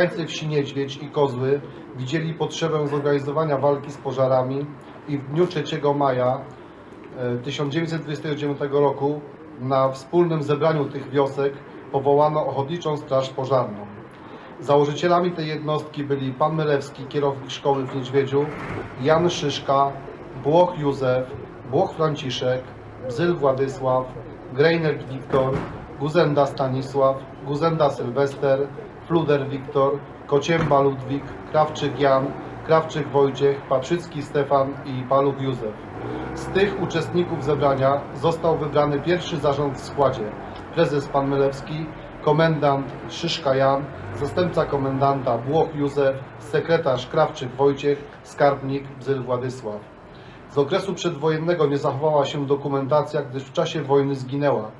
mieszkańcy wsi Niedźwiedź i Kozły widzieli potrzebę zorganizowania walki z pożarami i w dniu 3 maja e, 1929 roku na wspólnym zebraniu tych wiosek powołano Ochotniczą Straż Pożarną. Założycielami tej jednostki byli pan Mylewski, kierownik szkoły w Niedźwiedziu, Jan Szyszka, Błoch Józef, Błoch Franciszek, Bzyl Władysław, Grejner Wiktor, Guzenda Stanisław, Guzenda Sylwester, Fluder Wiktor, Kocięba Ludwik, Krawczyk Jan, Krawczyk Wojciech, Paprzycki Stefan i Paluch Józef. Z tych uczestników zebrania został wybrany pierwszy zarząd w składzie. Prezes pan Mylewski, komendant Szyszka Jan, zastępca komendanta Błoch Józef, sekretarz Krawczyk Wojciech, skarbnik Bzyl Władysław. Z okresu przedwojennego nie zachowała się dokumentacja, gdyż w czasie wojny zginęła.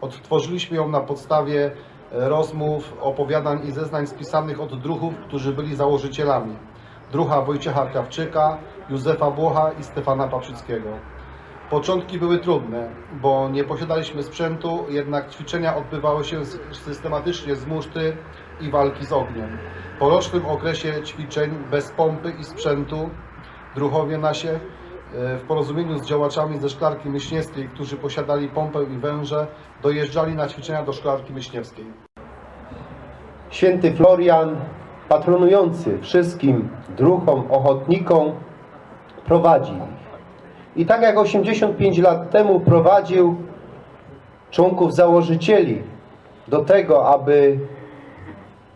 Odtworzyliśmy ją na podstawie rozmów, opowiadań i zeznań spisanych od druhów, którzy byli założycielami. Druha Wojciecha Krawczyka, Józefa Błocha i Stefana Paprzyckiego. Początki były trudne, bo nie posiadaliśmy sprzętu, jednak ćwiczenia odbywały się systematycznie z musztry i walki z ogniem. Po rocznym okresie ćwiczeń bez pompy i sprzętu druhowie nasi w porozumieniu z działaczami ze Szklarki Myśniewskiej, którzy posiadali pompę i węże, dojeżdżali na ćwiczenia do Szklarki Myśniewskiej. Święty Florian, patronujący wszystkim druhom, ochotnikom, prowadzi ich. I tak jak 85 lat temu prowadził członków założycieli do tego, aby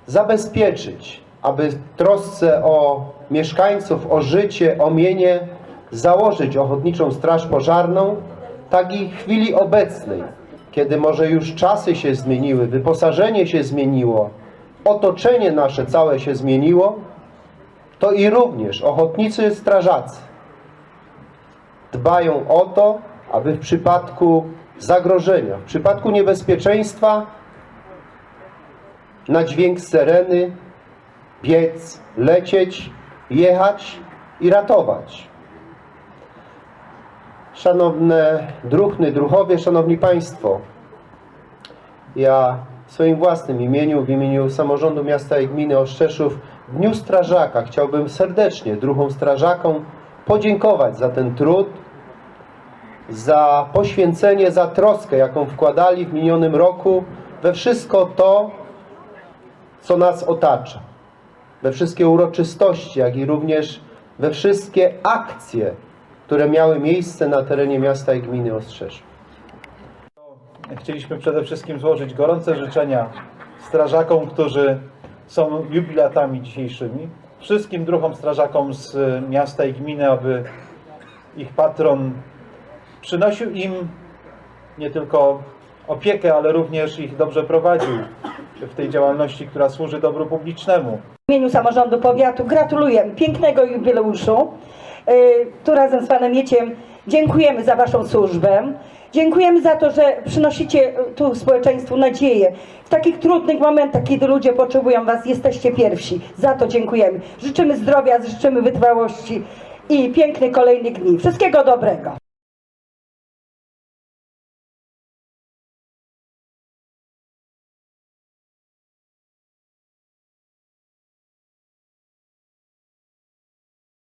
zabezpieczyć, aby w trosce o mieszkańców, o życie, o mienie założyć Ochotniczą Straż Pożarną, tak i w chwili obecnej, kiedy może już czasy się zmieniły, wyposażenie się zmieniło, otoczenie nasze całe się zmieniło, to i również ochotnicy strażacy dbają o to, aby w przypadku zagrożenia, w przypadku niebezpieczeństwa na dźwięk syreny biec, lecieć, jechać i ratować. Szanowne druhny, druhowie, szanowni państwo, ja w swoim własnym imieniu, w imieniu samorządu miasta i gminy Oszczeszów w Dniu Strażaka chciałbym serdecznie druhom strażakom podziękować za ten trud, za poświęcenie, za troskę, jaką wkładali w minionym roku we wszystko to, co nas otacza. We wszystkie uroczystości, jak i również we wszystkie akcje, które miały miejsce na terenie miasta i gminy Ostrzeszów. Chcieliśmy przede wszystkim złożyć gorące życzenia strażakom, którzy są jubilatami dzisiejszymi. Wszystkim druhom strażakom z miasta i gminy, aby ich patron przynosił im nie tylko opiekę, ale również ich dobrze prowadził w tej działalności, która służy dobru publicznemu. W imieniu samorządu powiatu gratuluję pięknego jubileuszu. Yy, Tu razem z panem Mieciem dziękujemy za waszą służbę. Dziękujemy za to, że przynosicie tu społeczeństwu nadzieję. W takich trudnych momentach, kiedy ludzie potrzebują was, jesteście pierwsi. Za to dziękujemy. Życzymy zdrowia, życzymy wytrwałości i pięknych kolejnych dni. Wszystkiego dobrego.